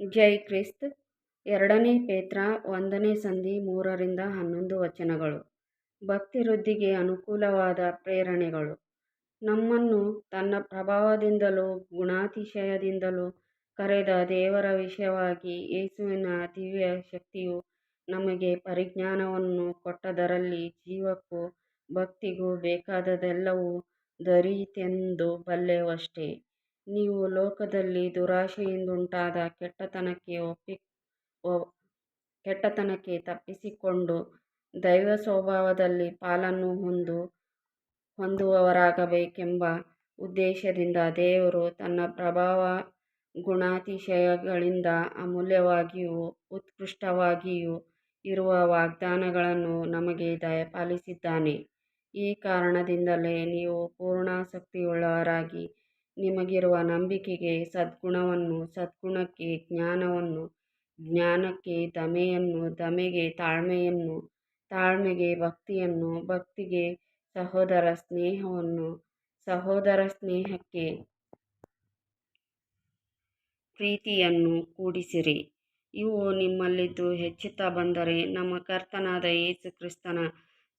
ಜೈ Christ. ಎರಡನೇ ಪೇತ್ರ, ಒಂದನೇ ಸಂಧಿ, ಮೂರರಿಂದ ಹನ್ನೊಂದು ವಚನಗಳು. ಭಕ್ತಿ ವೃದ್ಧಿಗೆ ಅನುಕೂಲವಾದ ಪ್ರೇರಣೆಗಳು. ನಮ್ಮನ್ನು ತನ್ನ ಪ್ರಭಾವದಿಂದಲೂ, ಗುಣಾತಿಶಯದಿಂದಲೂ ಕರೆದ ದೇವರ ವಿಷಯವಾಗಿ ಯೇಸುವಿನ ದಿವ್ಯ ಶಕ್ತಿಯು ನಮಗೆ ಪರಿಜ್ಞಾನವನ್ನು ಕೊಟ್ಟದರಲ್ಲಿ ಜೀವಕ್ಕೂ ಭಕ್ತಿಗೂ ಬೇಕಾದದೆಲ್ಲವೂ ದೊರೆಯಿತೆಂದು ಬಲ್ಲೆವಷ್ಟೇ. ನೀವು ಲೋಕದಲ್ಲಿ ದುರಾಶೆಯಿಂದುಂಟಾದ ಕೆಟ್ಟತನಕ್ಕೆ ತಪ್ಪಿಸಿಕೊಂಡು ದೈವ ಸ್ವಭಾವದಲ್ಲಿ ಪಾಲನ್ನು ಹೊಂದುವವರಾಗಬೇಕೆಂಬ ಉದ್ದೇಶದಿಂದ ದೇವರು ತನ್ನ ಪ್ರಭಾವ ಗುಣಾತಿಶಯಗಳಿಂದ ಅಮೂಲ್ಯವಾಗಿಯೂ ಉತ್ಕೃಷ್ಟವಾಗಿಯೂ ಇರುವ ವಾಗ್ದಾನಗಳನ್ನು ನಮಗೆ ದಯಪಾಲಿಸಿದ್ದಾನೆ. ಈ ಕಾರಣದಿಂದಲೇ ನೀವು ಪೂರ್ಣಾಸಕ್ತಿಯುಳ್ಳವರಾಗಿ ನಿಮಗಿರುವ ನಂಬಿಕೆಗೆ ಸದ್ಗುಣವನ್ನು, ಸದ್ಗುಣಕ್ಕೆ ಜ್ಞಾನವನ್ನು, ಜ್ಞಾನಕ್ಕೆ ದಮೆಯನ್ನು, ದಮೆಗೆ ತಾಳ್ಮೆಯನ್ನು, ತಾಳ್ಮೆಗೆ ಭಕ್ತಿಯನ್ನು, ಭಕ್ತಿಗೆ ಸಹೋದರ ಸ್ನೇಹವನ್ನು, ಸಹೋದರ ಸ್ನೇಹಕ್ಕೆ ಪ್ರೀತಿಯನ್ನು ಕೂಡಿಸಿರಿ. ಇವು ನಿಮ್ಮಲ್ಲಿದ್ದು ಹೆಚ್ಚುತ್ತಾ ಬಂದರೆ ನಮ್ಮ ಕರ್ತನಾದ ಯೇಸು ಕ್ರಿಸ್ತನ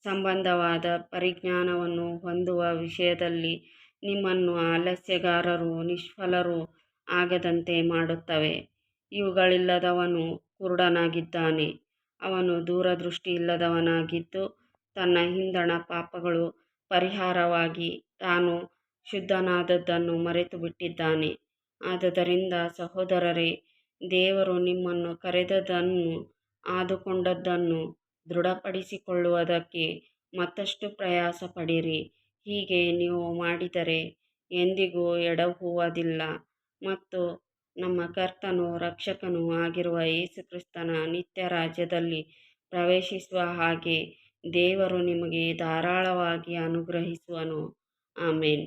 ಸಂಬಂಧವಾದ ಪರಿಜ್ಞಾನವನ್ನು ಹೊಂದುವ ವಿಷಯದಲ್ಲಿ ನಿಮ್ಮನ್ನು ಆಲಸ್ಯಗಾರರು ನಿಷ್ಫಲರು ಆಗದಂತೆ ಮಾಡುತ್ತವೆ. ಇವುಗಳಿಲ್ಲದವನು ಕುರುಡನಾಗಿದ್ದಾನೆ, ಅವನು ದೂರದೃಷ್ಟಿ ಇಲ್ಲದವನಾಗಿದ್ದು ತನ್ನ ಹಿಂದಣ ಪಾಪಗಳು ಪರಿಹಾರವಾಗಿ ತಾನು ಶುದ್ಧನಾದದ್ದನ್ನು ಮರೆತುಬಿಟ್ಟಿದ್ದಾನೆ. ಆದ್ದರಿಂದ ಸಹೋದರರೇ, ದೇವರು ನಿಮ್ಮನ್ನು ಕರೆದದನ್ನು ಆದುಕೊಂಡದ್ದನ್ನು ದೃಢಪಡಿಸಿಕೊಳ್ಳುವುದಕ್ಕೆ ಮತ್ತಷ್ಟು ಪ್ರಯಾಸಪಡಿರಿ. ಹೀಗೆ ನೀವು ಮಾಡಿದರೆ ಎಂದಿಗೂ ಎಡವುವುದಿಲ್ಲ ಮತ್ತು ನಮ್ಮ ಕರ್ತನೂ, ರಕ್ಷಕನೂ ಆಗಿರುವ ಯೇಸು ಕ್ರಿಸ್ತನ ನಿತ್ಯರಾಜ್ಯದಲ್ಲಿ ಪ್ರವೇಶಿಸುವ ಹಾಗೆ ದೇವರು ನಿಮಗೆ ಧಾರಾಳವಾಗಿ ಅನುಗ್ರಹಿಸುವನು. ಆಮೆನ್.